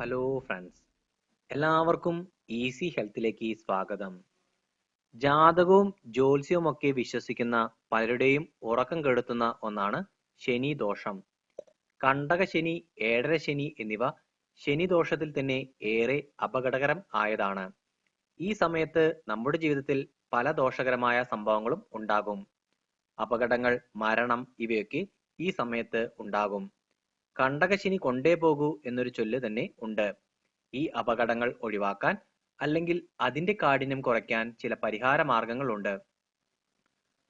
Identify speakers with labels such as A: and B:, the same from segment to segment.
A: Hello friends എല്ലാവർക്കും easy ഹെൽത്തിലേക്ക് സ്വാഗതം. ജാതകവും ജ്യോത്സ്യവും ഒക്കെ വിശ്വസിക്കുന്ന പലരുടെയും ഉറക്കം കെടുത്തുന്ന ഒന്നാണ് ശനി ദോഷം. കണ്ടക ശനി ഏഴര ശനി എന്നിവ ശനി ദോഷത്തിൽ തന്നെ ഏറെ അപകടകരം ആയതാണ്. ഈ സമയത്ത് നമ്മുടെ ജീവിതത്തിൽ പല ദോഷകരമായ സംഭവങ്ങളും ഉണ്ടാകും. അപകടങ്ങൾ മരണം ഇവയൊക്കെ ഈ സമയത്ത് ഉണ്ടാകും. കണ്ടകശനി കൊണ്ടേ പോകൂ എന്നൊരു ചൊല്ല് തന്നെ ഉണ്ട്. ഈ അപകടങ്ങൾ ഒഴിവാക്കാൻ അല്ലെങ്കിൽ അതിന്റെ കാഠിന്യം കുറയ്ക്കാൻ ചില പരിഹാര മാർഗങ്ങളുണ്ട്.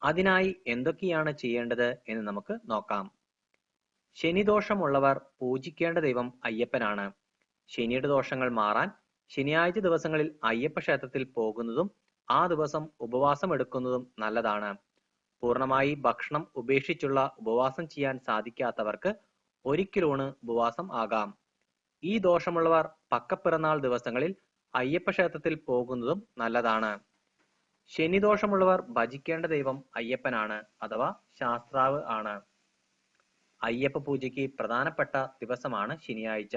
A: അതിനായി എന്തൊക്കെയാണ് ചെയ്യേണ്ടത് എന്ന് നമുക്ക് നോക്കാം. ശനിദോഷമുള്ളവർ പൂജിക്കേണ്ട ദൈവം അയ്യപ്പനാണ്. ശനിയുടെ ദോഷങ്ങൾ മാറാൻ ശനിയാഴ്ച ദിവസങ്ങളിൽ അയ്യപ്പ ക്ഷേത്രത്തിൽ പോകുന്നതും ആ ദിവസം ഉപവാസം എടുക്കുന്നതും നല്ലതാണ്. പൂർണമായി ഭക്ഷണം ഉപേക്ഷിച്ചുള്ള ഉപവാസം ചെയ്യാൻ സാധിക്കാത്തവർക്ക് ഒരിക്കലൂണ് ഉപവാസം ആകാം. ഈ ദോഷമുള്ളവർ പക്കപ്പിറന്നാൾ ദിവസങ്ങളിൽ അയ്യപ്പ ക്ഷേത്രത്തിൽ പോകുന്നതും നല്ലതാണ്. ശനിദോഷമുള്ളവർ ഭജിക്കേണ്ട ദൈവം അയ്യപ്പനാണ് അഥവാ ശാസ്ത്രാവ് ആണ്. അയ്യപ്പ പൂജയ്ക്ക് പ്രധാനപ്പെട്ട ദിവസമാണ് ശനിയാഴ്ച.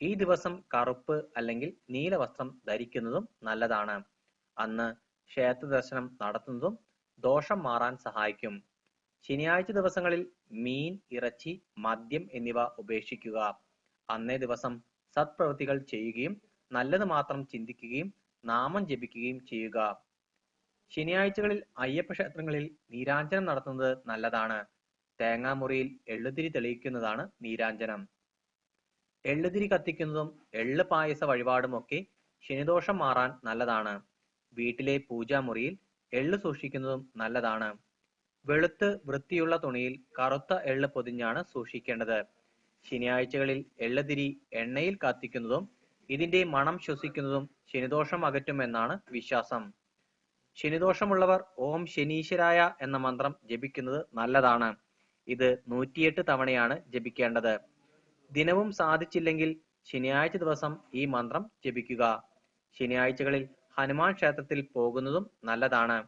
A: ഈ ദിവസം കറുപ്പ് അല്ലെങ്കിൽ നീല വസ്ത്രം ധരിക്കുന്നതും നല്ലതാണ്. അന്ന് ക്ഷേത്ര ദർശനം നടത്തുന്നതും ദോഷം മാറാൻ സഹായിക്കും. ശനിയാഴ്ച ദിവസങ്ങളിൽ മീൻ ഇറച്ചി മദ്യം എന്നിവ ഉപേക്ഷിക്കുക. അന്നേ ദിവസം സത്പ്രവൃത്തികൾ ചെയ്യുകയും നല്ലത് മാത്രം ചിന്തിക്കുകയും നാമം ജപിക്കുകയും ചെയ്യുക. ശനിയാഴ്ചകളിൽ അയ്യപ്പ ക്ഷേത്രങ്ങളിൽ നീരാഞ്ജനം നടത്തുന്നത് നല്ലതാണ്. തേങ്ങാമുറിയിൽ എള്ളുതിരി തെളിയിക്കുന്നതാണ് നീരാഞ്ജനം. എള്ളുതിരി കത്തിക്കുന്നതും എള്ള് പായസ വഴിപാടും ഒക്കെ ശനിദോഷം മാറാൻ നല്ലതാണ്. വീട്ടിലെ പൂജാമുറിയിൽ എള്ള് സൂക്ഷിക്കുന്നതും നല്ലതാണ്. വെളുത്ത് വൃത്തിയുള്ള തുണിയിൽ കറുത്ത എള്ള് പൊതിഞ്ഞാണ് സൂക്ഷിക്കേണ്ടത്. ശനിയാഴ്ചകളിൽ എള്ളതിരി എണ്ണയിൽ കത്തിക്കുന്നതും ഇതിന്റെ മണം ശ്വസിക്കുന്നതും ശനിദോഷം അകറ്റുമെന്നാണ് വിശ്വാസം. ശനിദോഷമുള്ളവർ ഓം ശനീശ്വരായ എന്ന മന്ത്രം ജപിക്കുന്നത് നല്ലതാണ്. ഇത് നൂറ്റിയെട്ട് തവണയാണ് ജപിക്കേണ്ടത്. ദിനവും സാധിച്ചില്ലെങ്കിൽ ശനിയാഴ്ച ദിവസം ഈ മന്ത്രം ജപിക്കുക. ശനിയാഴ്ചകളിൽ ഹനുമാൻ ക്ഷേത്രത്തിൽ പോകുന്നതും നല്ലതാണ്.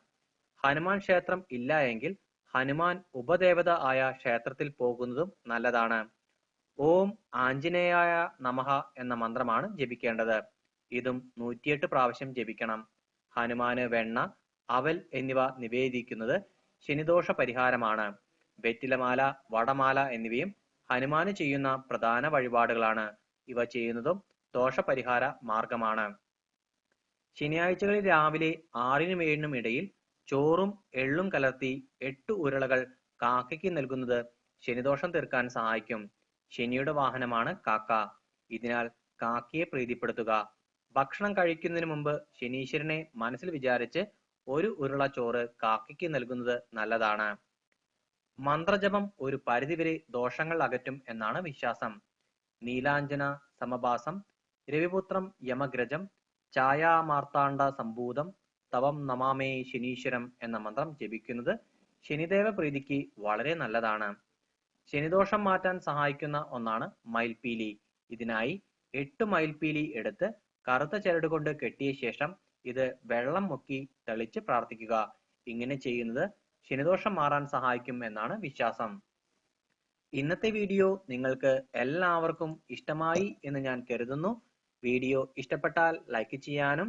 A: ഹനുമാൻ ക്ഷേത്രം ഇല്ല എങ്കിൽ ഹനുമാൻ ഉപദേവത ആയ ക്ഷേത്രത്തിൽ പോകുന്നതും നല്ലതാണ്. ഓം ആഞ്ജനേയായ നമഹ എന്ന മന്ത്രമാണ് ജപിക്കേണ്ടത്. ഇതും നൂറ്റിയെട്ട് പ്രാവശ്യം ജപിക്കണം. ഹനുമാന് വെണ്ണ അവൽ എന്നിവ നിവേദിക്കുന്നത് ശനിദോഷ പരിഹാരമാണ്. വെറ്റിലമാല വടമാല എന്നിവയും ഹനുമാന് ചെയ്യുന്ന പ്രധാന വഴിപാടുകളാണ്. ഇവ ചെയ്യുന്നതും ദോഷപരിഹാര മാർഗമാണ്. ശനിയാഴ്ചകളിൽ രാവിലെ ആറിനും ഏഴിനും ഇടയിൽ ചോറും എള്ളും കലർത്തി എട്ട് ഉരുളകൾ കാക്കയ്ക്ക് നൽകുന്നത് ശനിദോഷം തീർക്കാൻ സഹായിക്കും. ശനിയുടെ വാഹനമാണ് കാക്ക. ഇതിനാൽ കാക്കയെ പ്രീതിപ്പെടുത്തുക. ഭക്ഷണം കഴിക്കുന്നതിന് മുമ്പ് ശനീശ്വരനെ മനസ്സിൽ വിചാരിച്ച് ഒരു ഉരുള ചോറ് കാക്കയ്ക്ക് നൽകുന്നത് നല്ലതാണ്. മന്ത്രജപം ഒരു പരിധിവരെ ദോഷങ്ങൾ അകറ്റും എന്നാണ് വിശ്വാസം. നീലാഞ്ജന സമഭാസം രവിപുത്രം യമഗ്രജം ഛായാമാർത്താണ്ഡ സംഭൂതം തവം നമാമേ ശനീശ്വരം എന്ന മന്ത്രം ജപിക്കുന്നത് ശനിദേവ പ്രീതിക്ക് വളരെ നല്ലതാണ്. ശനിദോഷം മാറ്റാൻ സഹായിക്കുന്ന ഒന്നാണ് മയിൽപീലി ഇതിനായി എട്ട് മയിൽപീലി എടുത്ത് കറുത്ത ചരട് കൊണ്ട് കെട്ടിയ ശേഷം ഇത് വെള്ളം മുക്കി തെളിച്ച് പ്രാർത്ഥിക്കുക. ഇങ്ങനെ ചെയ്യുന്നത് ശനിദോഷം മാറാൻ സഹായിക്കും എന്നാണ് വിശ്വാസം. ഇന്നത്തെ വീഡിയോ നിങ്ങൾക്ക് എല്ലാവർക്കും ഇഷ്ടമായി എന്ന് ഞാൻ കരുതുന്നു. വീഡിയോ ഇഷ്ടപ്പെട്ടാൽ ലൈക്ക് ചെയ്യാനും